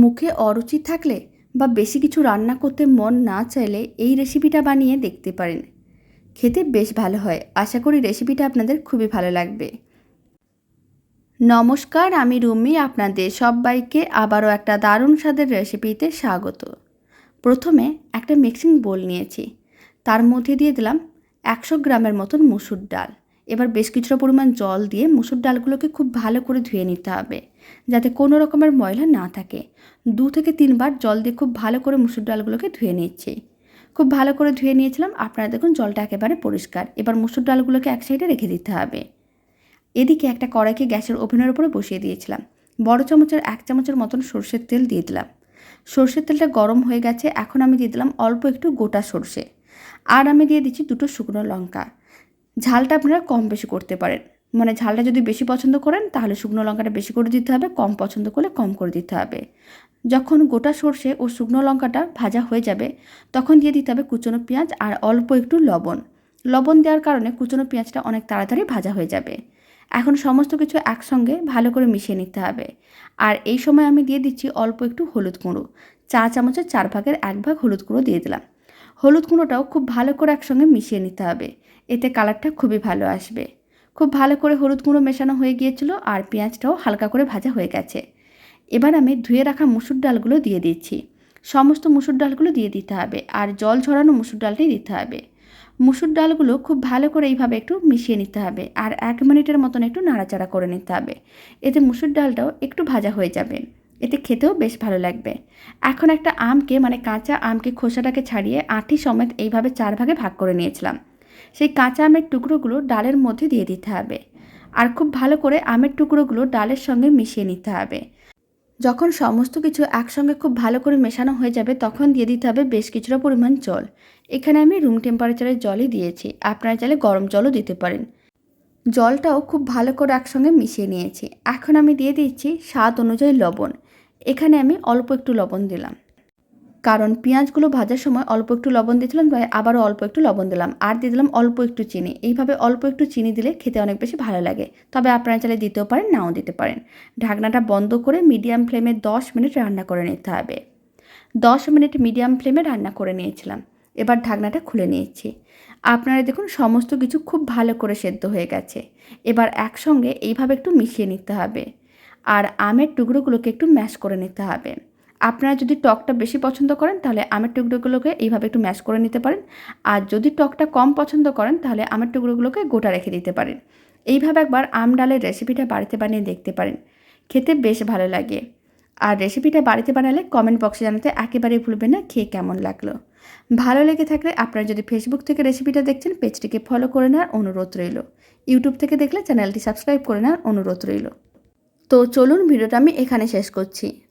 মুখে অরুচি থাকলে বা বেশি কিছু রান্না করতে মন না চাইলে এই রেসিপিটা বানিয়ে দেখতে পারেন। খেতে বেশ ভালো হয়। আশা করি রেসিপিটা আপনাদের খুবই ভালো লাগবে। নমস্কার, আমি রুমি আপনাদের সবাইকে আবারও একটা দারুণ স্বাদের রেসিপিতে স্বাগত। প্রথমে একটা মিক্সিং বোল নিয়েছি। তার মধ্যে দিয়ে দিলাম একশো গ্রামের মতন মুসুর ডাল। এবার বেশ কিছুটা পরিমাণ জল দিয়ে মুসুর ডালগুলোকে খুব ভালো করে ধুয়ে নিতে হবে। যাতে কোনো রকমের ময়লা না থাকে। দু থেকে তিনবার জল দিয়ে খুব ভালো করে মুসুর ডালগুলোকে ধুয়ে নিচ্ছি খুব ভালো করে ধুয়ে নিয়েছিলাম। আপনারা দেখুন জলটা একেবারে পরিষ্কার। এবার মুসুর ডালগুলোকে এক সাইডে রেখে দিতে হবে। এদিকে একটা কড়াইকে গ্যাসের ওভেনের উপরে বসিয়ে দিয়েছিলাম। বড় চামচের এক চামচের মতন সর্ষের তেল দিয়ে দিলাম। সর্ষের তেলটা গরম হয়ে গেছে। এখন আমি দিয়ে দিলাম অল্প একটু গোটা সর্ষে। আর আমি দিয়ে দিচ্ছি দুটো শুকনো লঙ্কা। ঝালটা আপনারা কম বেশি করতে পারেন। মানে ঝালটা যদি বেশি পছন্দ করেন, তাহলে শুকনো লঙ্কাটা বেশি করে দিতে হবে, কম পছন্দ করলে কম করে দিতে হবে। যখন গোটা সর্ষে ও শুকনো লঙ্কাটা ভাজা হয়ে যাবে, তখন দিয়ে দিতে হবে কুচনো পেঁয়াজ আর অল্প একটু লবণ। লবণ দেওয়ার কারণে কুচনো পেঁয়াজটা অনেক তাড়াতাড়ি ভাজা হয়ে যাবে। এখন সমস্ত কিছু একসঙ্গে ভালো করে মিশিয়ে নিতে হবে। আর এই সময় আমি দিয়ে দিচ্ছি অল্প একটু হলুদ গুঁড়ো। চা চামচের চার ভাগের এক ভাগ হলুদ গুঁড়ো দিয়ে দিলাম। হলুদ গুঁড়োটাও খুব ভালো করে একসঙ্গে মিশিয়ে নিতে হবে। এতে কালারটা খুবই ভালো আসবে। খুব ভালো করে হলুদ গুঁড়ো মেশানো হয়ে গিয়েছিল আর পেঁয়াজটাও হালকা করে ভাজা হয়ে গেছে। এবার আমি ধুয়ে রাখা মুসুর ডালগুলো দিয়ে দিচ্ছি। সমস্ত মুসুর ডালগুলো দিয়ে দিতে হবে আর জল ঝরানো মুসুর ডালটাই দিতে হবে। মুসুর ডালগুলো খুব ভালো করে এইভাবে একটু মিশিয়ে নিতে হবে আর এক মিনিটের মতন একটু নাড়াচাড়া করে নিতে হবে। এতে মুসুর ডালটাও একটু ভাজা হয়ে যাবে। এতে খেতেও বেশ ভালো লাগবে। এখন একটা আমকে মানে কাঁচা আমকে খোসাটাকে ছাড়িয়ে আঁটি সমেত এইভাবে চার ভাগে ভাগ করে নিয়েছিলাম। সেই কাঁচা আমের টুকরোগুলো ডালের মধ্যে দিয়ে দিতে হবে। আর খুব ভালো করে আমের টুকরোগুলো ডালের সঙ্গে মিশিয়ে নিতে হবে। যখন সমস্ত কিছু একসঙ্গে খুব ভালো করে মেশানো হয়ে যাবে, তখন দিয়ে দিতে হবে বেশ কিছুটা পরিমাণ জল। এখানে আমি রুম টেম্পারেচারের জলই দিয়েছি। আপনারা চাইলে গরম জলও দিতে পারেন। জলটাও খুব ভালো করে একসঙ্গে মিশিয়ে নিয়েছি। এখন আমি দিয়ে দিচ্ছি স্বাদ অনুযায়ী লবণ। এখানে আমি অল্প একটু লবণ দিলাম। কারণ পেঁয়াজগুলো ভাজার সময় অল্প একটু লবণ দিয়েছিলাম, তাই আবারও অল্প একটু লবণ দিলাম। আর দিয়ে দিলাম অল্প একটু চিনি। এইভাবে অল্প একটু চিনি দিলে খেতে অনেক বেশি ভালো লাগে। তবে আপনারা চাইলে দিতেও পারেন, নাও দিতে পারেন। ঢাকনাটা বন্ধ করে মিডিয়াম ফ্লেমে দশ মিনিট রান্না করে নিতে হবে। দশ মিনিট মিডিয়াম ফ্লেমে রান্না করে নিয়েছিলাম। এবার ঢাকনাটা খুলে নিয়েছি। আপনারা দেখুন সমস্ত কিছু খুব ভালো করে সেদ্ধ হয়ে গেছে। এবার একসঙ্গে এইভাবে একটু মিশিয়ে নিতে হবে। আর আমের টুকরোগুলোকে একটু ম্যাশ করে নিতে হবে। আপনারা যদি টকটা বেশি পছন্দ করেন, তাহলে আমের টুকরোগুলোকে এইভাবে একটু ম্যাশ করে নিতে পারেন। আর যদি টকটা কম পছন্দ করেন, তাহলে আমের টুকরোগুলোকে গোটা রেখে দিতে পারেন। এইভাবে একবার আম ডালের রেসিপিটা বাড়িতে বানিয়ে দেখতে পারেন। খেতে বেশ ভালো লাগে। আর রেসিপিটা বাড়িতে বানালে কমেন্ট বক্সে জানাতে একেবারেই ভুলবেন না, খেয়ে কেমন লাগল। ভালো লেগে থাকলে আপনারা যদি ফেসবুক থেকে রেসিপিটা দেখছেন, পেজটিকে ফলো করে নেওয়ার অনুরোধ রইল। ইউটিউব থেকে দেখলে চ্যানেলটি সাবস্ক্রাইব করে নেওয়ার অনুরোধ রইল। তো চলুন, ভিডিওটা আমি এখানে শেষ করছি।